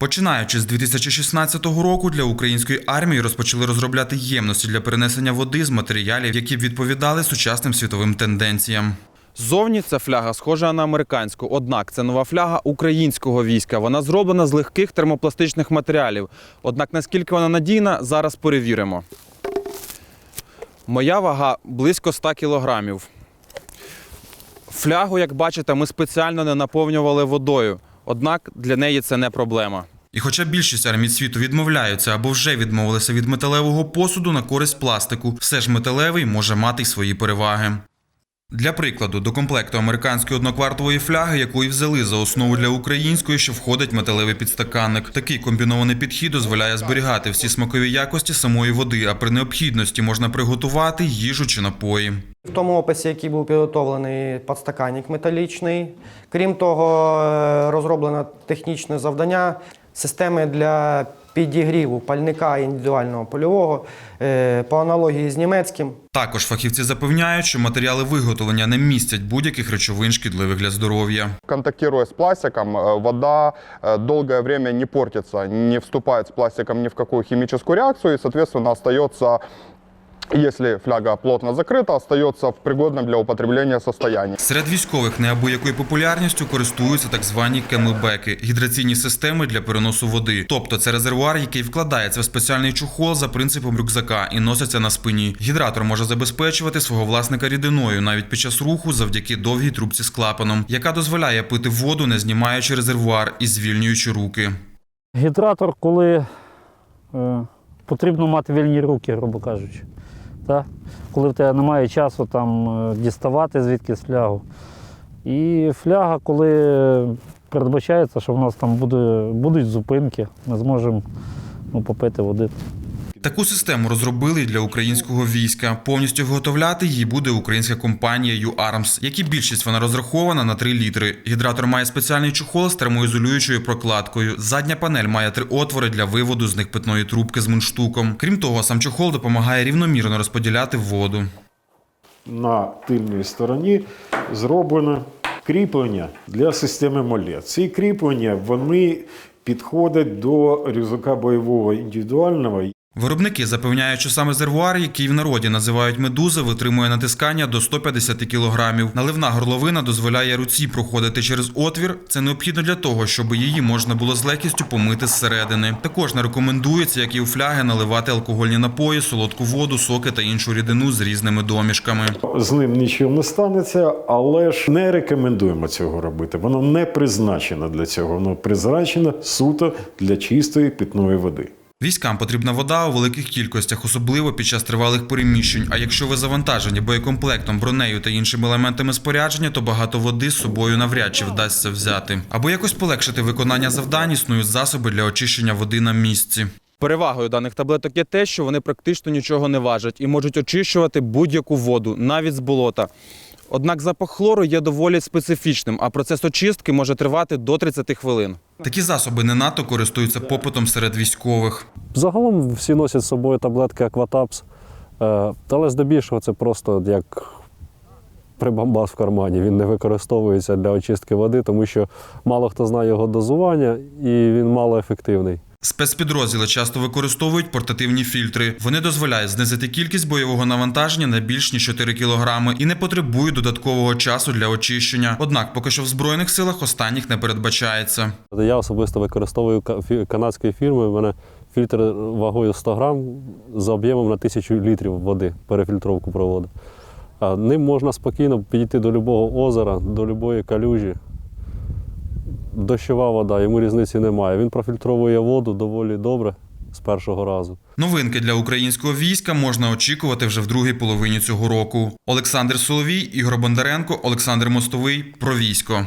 Починаючи з 2016 року для української армії розпочали розробляти ємності для перенесення води з матеріалів, які б відповідали сучасним світовим тенденціям. Зовні ця фляга схожа на американську, однак це нова фляга українського війська. Вона зроблена з легких термопластичних матеріалів. Однак наскільки вона надійна, зараз перевіримо. Моя вага близько 100 кілограмів. Флягу, як бачите, ми спеціально не наповнювали водою. Однак для неї це не проблема. І хоча більшість армій світу відмовляються або вже відмовилися від металевого посуду на користь пластику, все ж металевий може мати й свої переваги. Для прикладу, до комплекту американської одноквартової фляги, якої взяли за основу для української, що входить металевий підстаканник. Такий комбінований підхід дозволяє зберігати всі смакові якості самої води, а при необхідності можна приготувати їжу чи напої. В тому описі, який був підготовлений подстаканник металічний. Крім того, е, розроблено технічне завдання системи для підігріву пальника індивідуального польового е, по аналогії з німецьким. Також фахівці запевняють, що матеріали виготовлення не містять будь-яких речовин шкідливих для здоров'я. Контактує з пластиком, э, вода довге время не портиться, не вступає з пластиком ні в яку хімічну реакцію, і, соответственно, остается, если фляга плотно закрыта, остается в пригодном для употребления состоянии. Серед військових неабиякою популярністю користуються так звані кемелбеки – гідраційні системи для переносу води. Тобто це резервуар, який вкладається в спеціальний чухол за принципом рюкзака і носиться на спині. Гідратор може забезпечувати свого власника рідиною навіть під час руху завдяки довгій трубці з клапаном, яка дозволяє пити воду, не знімаючи резервуар і звільнюючи руки. Гідратор, коли е, потрібно мати вільні руки, грубо кажучи. Так? Коли в тебе немає часу там, е, діставати звідкись флягу. І фляга, коли передбачається, що в нас там буде, будуть зупинки, ми зможемо ну, попити води. Таку систему розробили для українського війська. Повністю виготовляти її буде українська компанія UARMS, як більшість вона розрахована на 3 літри. Гідратор має спеціальний чохол з термоізолюючою прокладкою. Задня панель має три отвори для виводу з них питної трубки з мундштуком. Крім того, сам чохол допомагає рівномірно розподіляти воду. на тильній стороні зроблено кріплення для системи моле. Ці кріплення вони підходять до рюкзака бойового індивідуального. Виробники запевняють, що саме резервуар, який в народі називають медуза, витримує натискання до 150 кілограмів. Наливна горловина дозволяє руці проходити через отвір. Це необхідно для того, щоб її можна було з легкістю помити зсередини. Також не рекомендується, як і у фляги, наливати алкогольні напої, солодку воду, соки та іншу рідину з різними домішками. З ним нічого не станеться, але ж не рекомендуємо цього робити. Воно не призначено для цього. Воно призначено суто для чистої питної води. Військам потрібна вода у великих кількостях, особливо під час тривалих переміщень. А якщо ви завантажені боєкомплектом, бронею та іншими елементами спорядження, то багато води з собою навряд чи вдасться взяти. Або якось полегшити виконання завдань, існують засоби для очищення води на місці. Перевагою даних таблеток є те, що вони практично нічого не важать і можуть очищувати будь-яку воду, навіть з болота. Однак запах хлору є доволі специфічним, а процес очистки може тривати до 30 хвилин. Такі засоби не надто користуються попитом серед військових. Загалом всі носять з собою таблетки Акватапс, е, але здебільшого це просто як прибамбас в кармані. Він не використовується для очистки води, тому що мало хто знає його дозування і він мало ефективний. Спецпідрозділи часто використовують портативні фільтри. Вони дозволяють знизити кількість бойового навантаження на більш ніж 4 кілограми і не потребують додаткового часу для очищення. Однак, поки що в збройних силах останніх не передбачається. Я особисто використовую ка- канадської фірми. У мене фільтр вагою 100 грам за об'ємом на 1000 літрів води, перефільтровку проводу. Ним можна спокійно підійти до будь-якого озера, до будь-якої калюжі. Дощова вода, йому різниці немає. Він профільтровує воду доволі добре з першого разу. Новинки для українського війська можна очікувати вже в другій половині цього року. Олександр Соловій, Ігор Бондаренко, Олександр Мостовий. Про військо.